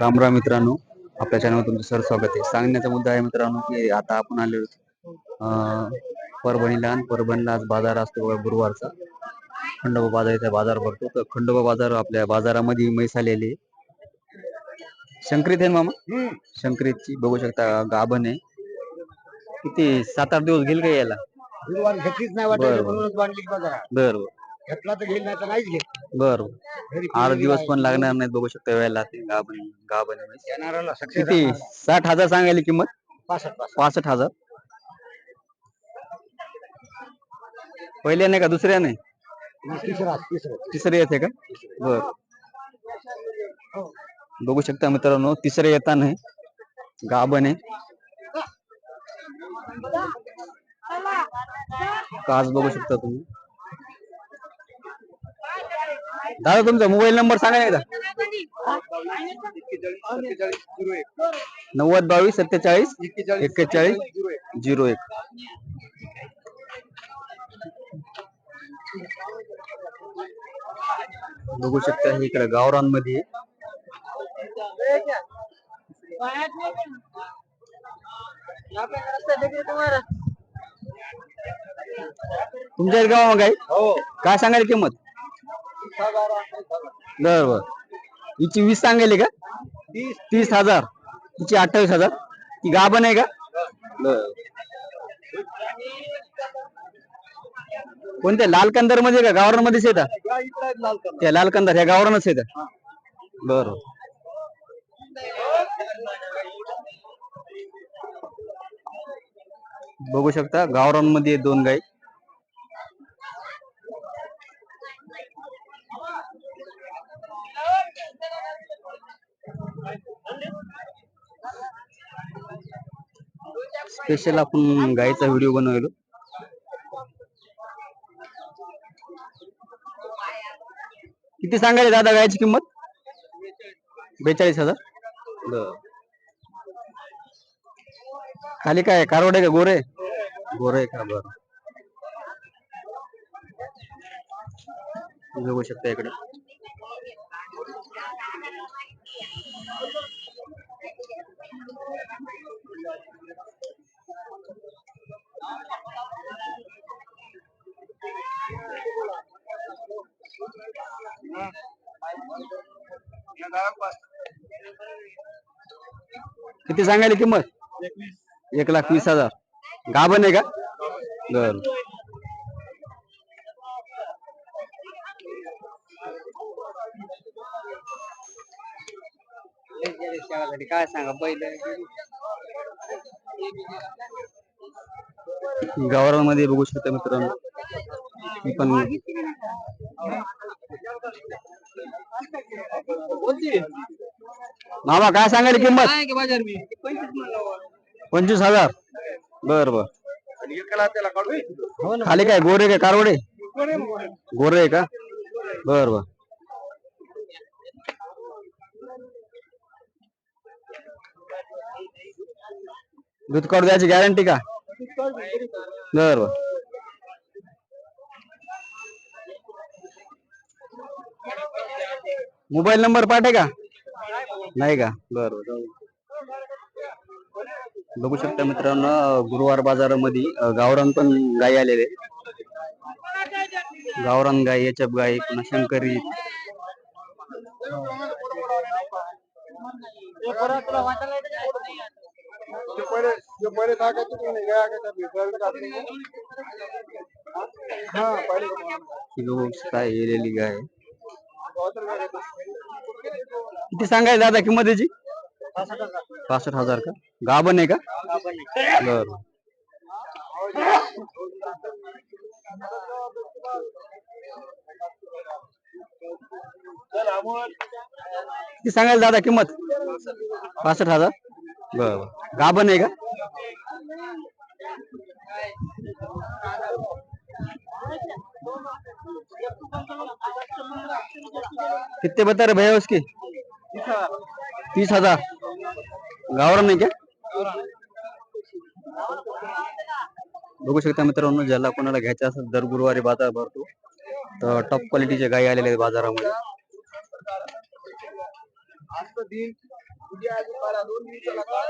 रामराम मित्रांनो आपल्या चॅनलवर तुमचं सर स्वागत आहे. सांगण्याचा मुद्दा आहे मित्रांनो की आता आपण आलो परभणीला आणि परभणीला आज बाजार असतो गुरुवारचा. खंडोबा बाजार इथे बाजार भरतो. तर खंडोबा बाजार आपल्या बाजारामध्ये म्हैस आलेली. शंकरीत आहे ना मामा? शंकरीतची बघू शकता गाभण आहे. किती सात आठ दिवस घेईल का यायला? गुरुवार घेतलीच नाही बरं, वाटत बरं. म्हणूनच बांधली बाजारात. बर बर. घेतला तर घेईल नाही तर नाहीच घेत बर. आठ दिवस. पण लागणार नाहीत बघू शकता वेळेला ते गाभण गाभण आहे. म्हैस. येणाऱ्याला सक्सेस किती? साठ हजार सांगायली किंमत? पासष्ट पासष्ट. पासष्ट हजार. पहिल्या नाही का दुसऱ्या नाही? तिसरा तिसरं. तिसरे येते का? बर. बघू शकता मित्रांनो तिसरे येताना आहे. गाभण आहे काच बघू शकता तुम्ही? दादा तुमचा मोबाईल नंबर सांगा एकदा. नव्वद बावीस सत्तेचाळीस एक्केचाळीस झिरो एक. बघू शकता हे इकडे गावरांमध्ये. तुमच्या गावा गाई हो. काय सांगायला किंमत? बर बर हिची वीस सांगायली का? तीस हजार. हिची अठ्ठावीस हजार. ती गाभण आहे का? बर. कोणत्या? लालकंदरमध्ये का? गावरान मध्येच येतात त्या लालकंदर ह्या गावरानच येतात बर. बघू शकता गावरानमध्ये दोन गाई. स्पेशल आपण गाईचा व्हिडिओ बनवलो किती सांगायचे दादा गायची किंमत? बेचाळीस हजार. बर. खाली काय कारवड आहे का? गोरे गोरे आहे का? बर. बघू शकता इकडे. किती सांगायला किंमत? एक लाख वीस हजार. गाभण आहे का? बर. काय सांगा पहिले? गावरामध्ये बघू शकता मित्रांनो. पण मामा काय सांगायला किंमत? बाजार मी? पंचवीस हजार. बर बर. खाली काय गोरे काय कारवडे? गोरे आहे का? बर बर. दूध काढू द्यायची गॅरंटी का? बर बर. मोबाईल नंबर पाठे का? नाही का? बर बघू शकता मित्रांनो गुरुवार बाजारामध्ये गावरान पण गाई आलेले. गावरान गाय याच्याप गाय पुन्हा शंकरी. गाय किती सांगायला दादा किंमत याची? पासष्ट हजार. का? गाभण आहे का? बर. किती सांगायला दादा किंमत? पासष्ट हजार. बर बर. गाभण आहे का? कितने बता रहे भैया उसके? तीस हजार। गावरान नाही का बघू शकता मित्रांनो ज्याला कोणाला घ्यायचं असेल दर गुरुवारी बाजार भरतो. तर टॉप क्वालिटीचे गायी आलेले आहेत बाजारामध्ये. दिन उद्या